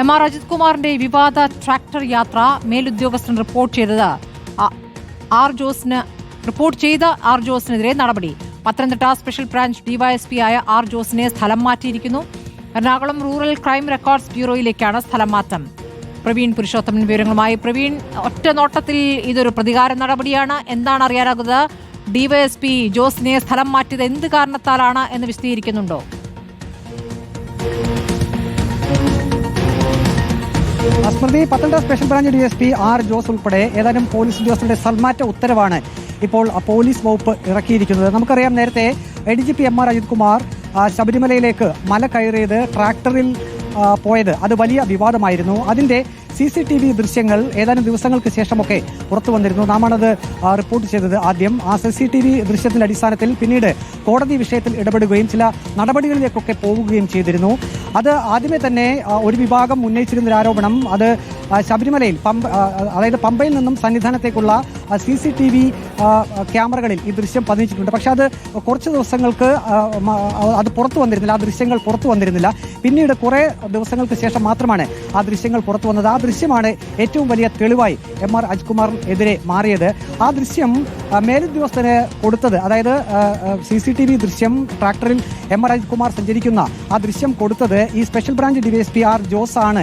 M R Ajith കുമാറിന്റെ വിവാദ tractor യാത്ര മേലുദ്യോഗസ്ഥൻ റിപ്പോർട്ട് ചെയ്തത് ആർ ജോസിന് റിപ്പോർട്ട് ചെയ്ത ആർ ജോസിനെതിരെ നടപടി. പത്തനംതിട്ട സ്പെഷ്യൽ ബ്രാഞ്ച് ഡിവൈഎസ്പി ആയ ആർ ജോസിനെ സ്ഥലം മാറ്റിയിരിക്കുന്നു. എറണാകുളം റൂറൽ ക്രൈം റെക്കോർഡ്സ് ബ്യൂറോയിലേക്കാണ് സ്ഥലം മാറ്റം. പ്രവീൺ പുരുഷോത്തമൻ വിവരങ്ങളുമായി. പ്രവീൺ ഒറ്റ നോട്ടത്തിൽ ഇതൊരു പ്രതികാര നടപടിയാണ്. എന്താണ് അറിയാനാകുന്നത്? ഡിവൈഎസ്പി ജോസിനെ സ്ഥലം മാറ്റിയത് എന്ത് കാരണത്താലാണ് എന്ന് വിശദീകരിക്കുന്നുണ്ടോ? Smriti Pathanamthitta special branch D S P R Jose ഉൾപ്പെടെ ഏതാനും പോലീസ് ഉദ്യോഗസ്ഥരുടെ സൽമാറ്റ ഉത്തരവാണ് ഇപ്പോൾ പോലീസ് വകുപ്പ് ഇറക്കിയിരിക്കുന്നത്. നമുക്കറിയാം നേരത്തെ A D G P M R Ajith Kumar ശബരിമലയിലേക്ക് മല കയറിയത് ട്രാക്ടറിൽ പോയത്. അത് വലിയ വിവാദമായിരുന്നു. അതിന്റെ സി സി ടി വി ദൃശ്യങ്ങൾ ഏതാനും ദിവസങ്ങൾക്ക് ശേഷമൊക്കെ പുറത്തു വന്നിരുന്നു. നാമാണത് റിപ്പോർട്ട് ചെയ്തത് ആദ്യം. ആ സി സി ടി വി ദൃശ്യത്തിന്റെ അടിസ്ഥാനത്തിൽ പിന്നീട് കോടതി വിഷയത്തിൽ ഇടപെടുകയും ചില നടപടികളിലേക്കൊക്കെ പോവുകയും ചെയ്തിരുന്നു. അത് ആദ്യമേ തന്നെ ഒരു വിഭാഗം ഉന്നയിച്ചിരുന്ന ഒരു ആരോപണം. അത് ശബരിമലയിൽ പമ്പ അതായത് പമ്പയിൽ നിന്നും സന്നിധാനത്തേക്കുള്ള സി സി ടി വി ക്യാമറകളിൽ ഈ ദൃശ്യം പതിച്ചിട്ടുണ്ട് പക്ഷെ അത് കുറച്ച് ദിവസങ്ങൾക്ക് അത് പുറത്തു വന്നിരുന്നില്ല. ആ ദൃശ്യങ്ങൾ പുറത്തു വന്നിരുന്നില്ല. പിന്നീട് കുറേ ദിവസങ്ങൾക്ക് ശേഷം മാത്രമാണ് ആ ദൃശ്യങ്ങൾ പുറത്തു വന്നത്. ആ ദൃശ്യമാണ് ഏറ്റവും വലിയ തെളിവായി എം ആർ അജ്കുമാറിനെതിരെ മാറിയത്. ആ ദൃശ്യം മേലുദ്യോഗസ്ഥന് കൊടുത്തത് അതായത് സി സി ടി വി ദൃശ്യം ട്രാക്ടറിൽ എം ആർ അജ്കുമാർ സഞ്ചരിക്കുന്ന ആ ദൃശ്യം കൊടുത്തത് ഈ special branch DYSP R Jose ആണ്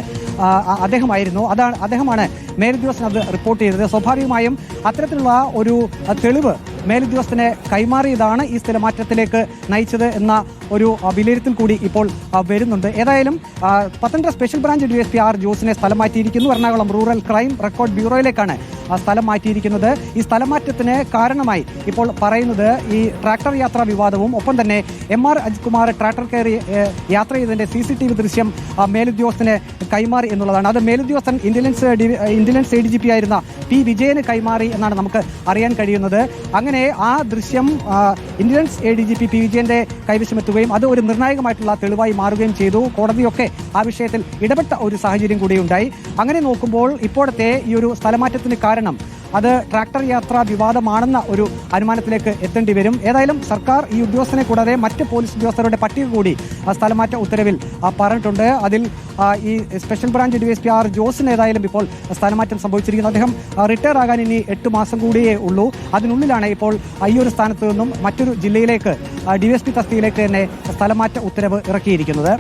അദ്ദേഹമായിരുന്നു. അതാണ് അദ്ദേഹമാണ് മേലുദ്യോഗസ്ഥൻ അത് റിപ്പോർട്ട് ചെയ്തത്. സ്വാഭാവികമായും അത്തരത്തിലുള്ള ഒരു തെളിവ് മേലുദ്യോഗസ്ഥനെ കൈമാറിയതാണ് ഈ സ്ഥലമാറ്റത്തിലേക്ക് നയിച്ചത് എന്ന ഒരു വിലയിരുത്തൽ കൂടി ഇപ്പോൾ വരുന്നുണ്ട്. ഏതായാലും Pathanamthitta special branch D S P R ജോസിനെ സ്ഥലം മാറ്റിയിരിക്കുന്നു. എറണാകുളം റൂറൽ ക്രൈം റെക്കോർഡ് ബ്യൂറോയിലേക്കാണ് സ്ഥലം മാറ്റിയിരിക്കുന്നത് ഈ സ്ഥലം മാറ്റത്തിന് കാരണമായി. ഇപ്പോൾ പറയുന്നത് ഈ ട്രാക്ടർ യാത്രാ വിവാദവും ഒപ്പം തന്നെ എം ആർ അജിത്കുമാർ ട്രാക്ടർ കയറി യാത്ര ചെയ്തതിന്റെ സി സി ടി വി ദൃശ്യം മേലുദ്യോഗസ്ഥന് കൈമാറി എന്നുള്ളതാണ്. അത് മേലുദ്യോഗസ്ഥൻ intelligence intelligence A D G P ആയിരുന്ന പി വിജയന് കൈമാറി എന്നാണ് നമുക്ക് അറിയാൻ കഴിയുന്നത്. അങ്ങനെ ആ ദൃശ്യം intelligence A D G P P വിജയന്റെ കൈവശമെത്തുകയും അത് ഒരു നിർണായകമായിട്ടുള്ള തെളിവായി മാറുകയും ചെയ്തു. കോടതിയൊക്കെ ആ വിഷയത്തിൽ ഇടപെട്ട ഒരു സാഹചര്യം കൂടിയുണ്ടായി. അങ്ങനെ നോക്കുമ്പോൾ ഇപ്പോഴത്തെ ഈ ഒരു സ്ഥലമാറ്റത്തിന് കാരണം അത് ട്രാക്ടർ യാത്ര വിവാദമാണെന്ന ഒരു അനുമാനത്തിലേക്ക് എത്തേണ്ടി വരും. ഏതായാലും സർക്കാർ ഈ ഉദ്യോഗസ്ഥനെ കൂടാതെ മറ്റ് പോലീസ് ഉദ്യോഗസ്ഥരുടെ പട്ടിക കൂടി സ്ഥലമാറ്റ ഉത്തരവിൽ പറഞ്ഞിട്ടുണ്ട്. അതിൽ ഈ special branch D S P R ജോസിന് ഏതായാലും ഇപ്പോൾ സ്ഥലമാറ്റം സംഭവിച്ചിരിക്കുന്നു. അദ്ദേഹം റിട്ടയർ ആകാൻ ഇനി എട്ട് മാസം കൂടിയേ ഉള്ളൂ. അതിനുള്ളിലാണ് ഇപ്പോൾ ഈ ഒരു സ്ഥാനത്ത് നിന്നും മറ്റൊരു ജില്ലയിലേക്ക് ഡി എസ് പി തസ്തിയിലേക്ക് തന്നെ സ്ഥലമാറ്റ ഉത്തരവ് ഇറക്കിയിരിക്കുന്നത്.